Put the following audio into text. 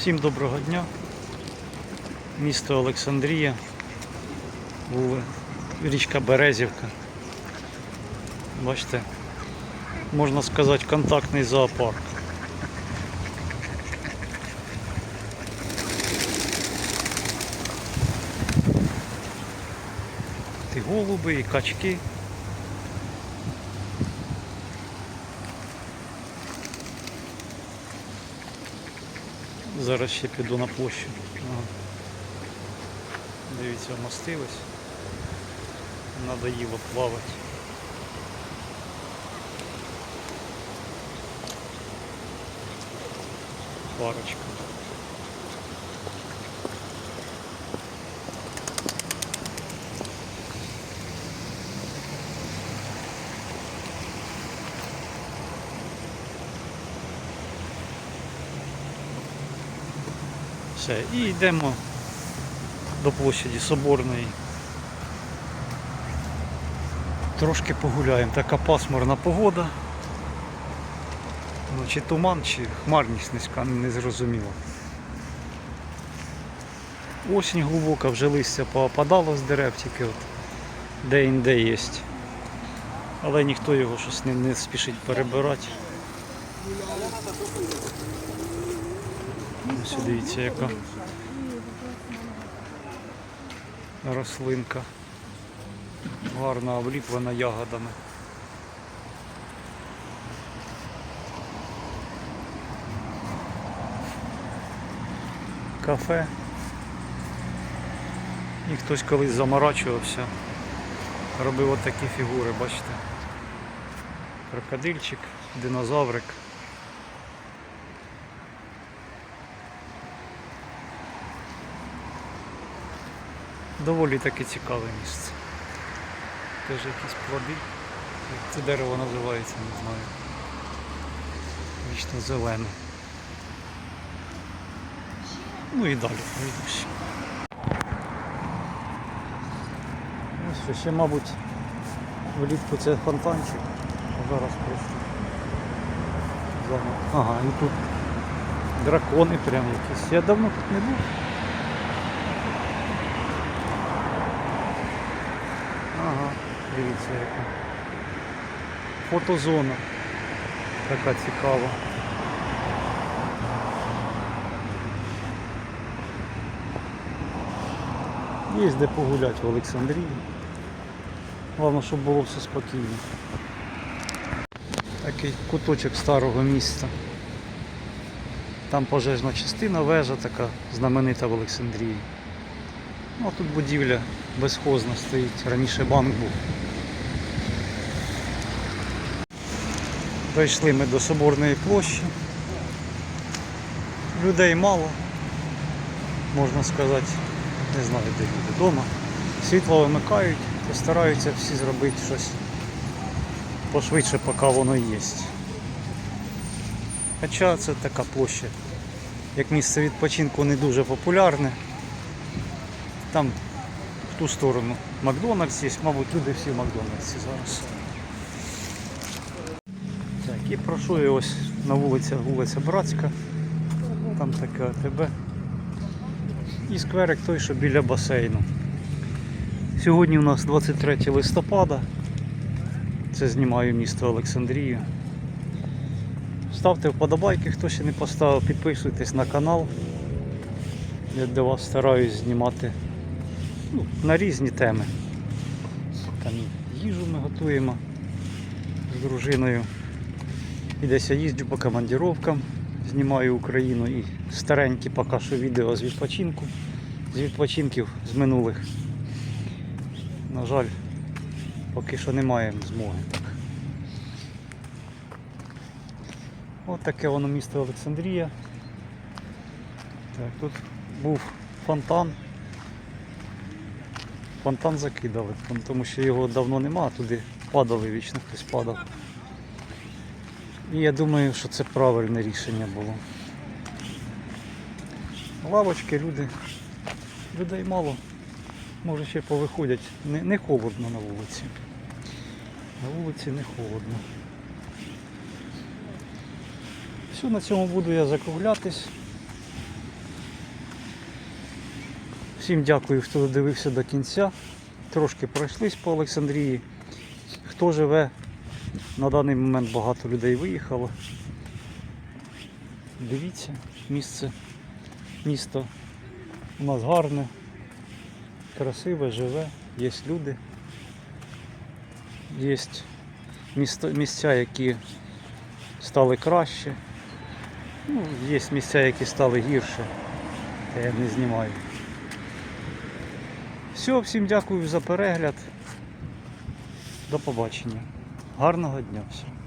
Всім доброго дня. Місто Олександрія, вули- річка Березівка. Бачите, можна сказати, контактний зоопарк. І голуби, і качки. Зараз ще піду на площу. Ага. Дивіться, Надо Надоїло плавати. Парочка. Все, і йдемо до площаді Соборної. Трошки погуляємо. Така пасмурна погода. Ну, чи туман, чи хмарність низька, не зрозуміло. Осінь глибока, вже листя поопадало з дерев, тільки от де-інде є. Але ніхто його щось не, не спішить перебирати. Ось дивіться, яка рослинка. Гарно обліплена ягодами. Кафе. І хтось колись заморачувався, робив отакі фігури, бачите. Крокодильчик, динозаврик. Доволі таки цікаве місце. Теж якісь плоди. Як це дерево називається, не знаю. Вічно зелене. Ну і далі пройдусь. Ось що ще, мабуть, влітку це фонтанчик. Зараз просто. Ага, і тут дракони прям якісь. Я давно тут не був. Ага, дивіться яка. Фотозона. Така цікава. Є де погуляти в Олександрії. Головне, щоб було все спокійно. Такий куточок старого міста. Там пожежна частина, вежа така знаменита в Олександрії. Ну, тут будівля безхозна стоїть. Раніше банк був. Дійшли ми до Соборної площі. Людей мало, можна сказати, не знаю, де люди вдома. Світло вимикають, то стараються всі зробити щось пошвидше, поки воно є. Хоча це така площа, як місце відпочинку не дуже популярне. Там в ту сторону Макдональдс є, мабуть, люди всі в Макдональдсі зараз. Так, і прошу я ось на вулиця, вулиця Братська. Там таке АТБ. І скверик той, що біля басейну. Сьогодні у нас 23 листопада. Це знімаю місто Олександрію. Ставте вподобайки, хто ще не поставив, підписуйтесь на канал. Я для вас стараюсь знімати ну, на різні теми. Там їжу ми готуємо з дружиною. І десь я їздю по командировкам, знімаю Україну і старенькі поки що відео з відпочинку, з відпочинків з минулих. На жаль, поки що немає змоги так. От таке воно місто Олександрія. Так, тут був фонтан. Фонтан закидали, тому що його давно нема, а туди падали вічно, хтось падав. І я думаю, що це правильне рішення було. Лавочки, люди, людей мало. Може ще повиходять. Не, не холодно на вулиці. На вулиці не холодно. Все, на цьому буду я закруглятись. Всім дякую, хто додивився до кінця. Трошки пройшлись по Олександрії. Хто живе, на даний момент багато людей виїхало. Дивіться, місце, місто у нас гарне, красиве, живе, є люди. Є місця, які стали краще. Ну, є місця, які стали гірше. Та я не знімаю. Все, всім дякую за перегляд. До побачення. Гарного дня всім.